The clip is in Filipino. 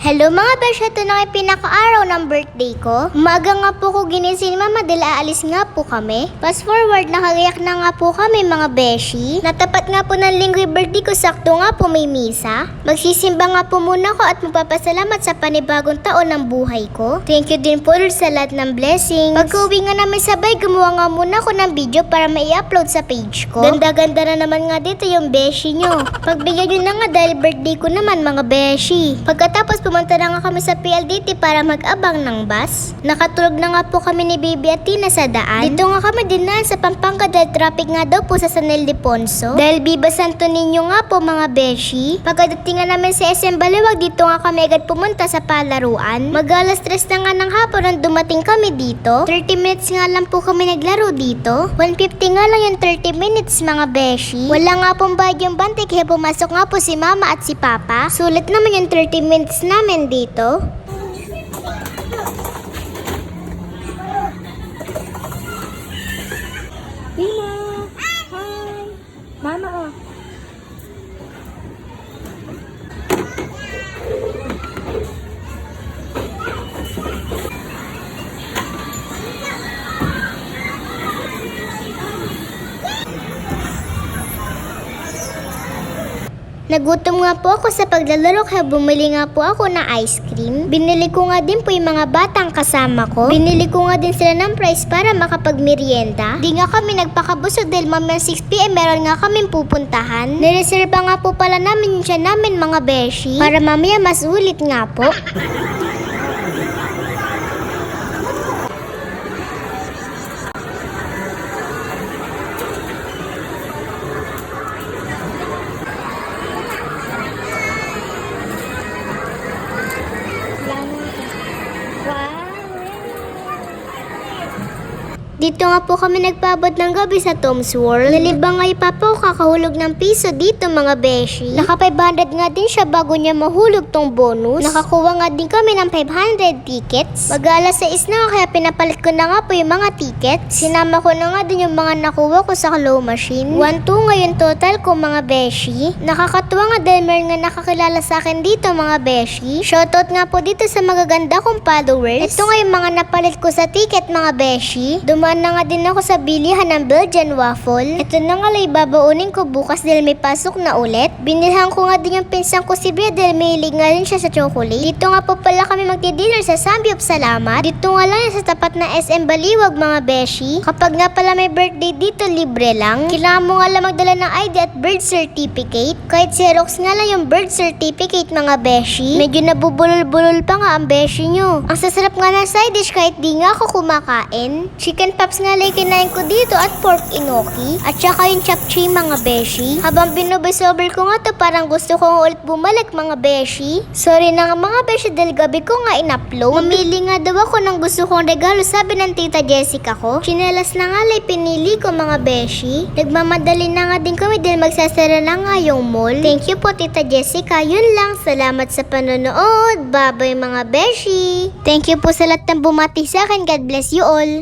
Hello mga besh, ito na yung pinaka-araw ng birthday ko. Umaga nga po ko ginising ni mama dahil aalis nga po kami. Fast forward, nakagayak na nga po kami mga beshi. Natapat nga po ng linggo yung birthday ko, sakto nga po may misa. Magsisimba nga po muna ko at magpapasalamat sa panibagong taon ng buhay ko. Thank you din po Lord sa lahat ng blessings. Pagka-uwi nga namin sabay, gumawa nga muna ako ng video para mai-upload sa page ko. Ganda-ganda na naman nga dito yung beshi nyo. Pagbigyan nyo na nga dahil birthday ko naman mga beshi. Pagkatapos pumunta na nga kami sa PLDT para mag-abang ng bus. Nakatulog na nga po kami ni Baby at Tina sa daan. Dito nga kami dinaan sa Pampanga dahil traffic nga daw po sa San Ildefonso. Dahil Viva Santo Niño nga po mga beshi. Pagkadating nga namin sa SM Baliwag, dito nga kami agad pumunta sa palaruan. Mag-alas stress na nga ng hapon nang dumating kami dito. 30 minutes nga lang po kami naglaro dito. 150 nga lang yung 30 minutes mga beshi. Wala nga pong bayad yung bante kaya pumasok nga po si mama at si papa. Sulit naman yung 30 minutes namin dito. Nagutom nga po ako sa paglalaro kaya bumili nga po ako ng ice cream. Binili ko nga din po yung mga batang kasama ko. Binili ko nga din sila ng price para makapagmerienda. Di nga kami nagpakabusog dahil mamaya 6pm meron nga kami pupuntahan. Nireserba nga po pala namin yung siya namin mga beshi para mamaya mas ulit nga po. Dito nga po kami nagpabot ng gabi sa Tom's World. Nalibang nga yung papa ko kakahulog ng piso dito mga beshi. Naka 500 nga din siya bago niya mahulog tong bonus. Nakakuha nga din kami ng 500 tickets. Mag alas 6 na kaya pinapalit ko na nga po yung mga tickets. Sinama ko na nga din yung mga nakuha ko sa claw machine. 1-2 nga yung total ko mga beshi. Nakakatuwa nga dahil meron nga nakakilala sa akin dito mga beshi. Shoutout nga po dito sa magaganda kong followers. Ito nga yung mga napalit ko sa ticket mga beshi. Dumaan na nga din ako sa bilihan ng Belgian waffle. Ito na nga lang babaunin ko bukas dahil may pasok na ulit. Binilhan ko nga din yung pinsang ko si Bria dahil mahilig nga rin siya sa chocolate. Dito nga po pala kami magdi-dinner sa Sambyup Salamat. Dito nga lang sa tapat na SM Baliwag mga beshi. Kapag nga pala may birthday dito, libre lang. Kailangan mo nga lang magdala ng ID at birth certificate. Kahit Xerox nga lang yung birth certificate mga beshi. Medyo nabubulol-bulol pa nga ang beshi nyo. Ang sasarap nga ng side dish kahit di nga ako kumakain. Chicken pops nga lang kinain ko dito at pork inoki. At saka yung chapchi mga beshi. Habang binubisober ko nga to parang gusto ko nga ulit bumalik mga beshi. Sorry na nga mga beshi dahil gabi ko nga in-upload. Mamili nga daw ako ng gusto kong regalo sabi ng tita Jessica ko. Chinelas na nga lang pinili ko mga beshi. Nagmamadali na nga din kami dahil magsasara na nga yung mall. Thank you po tita Jessica. Yun lang. Salamat sa panonood. Bye-bye mga beshi. Thank you po sa lahat ng bumati sa akin. God bless you all.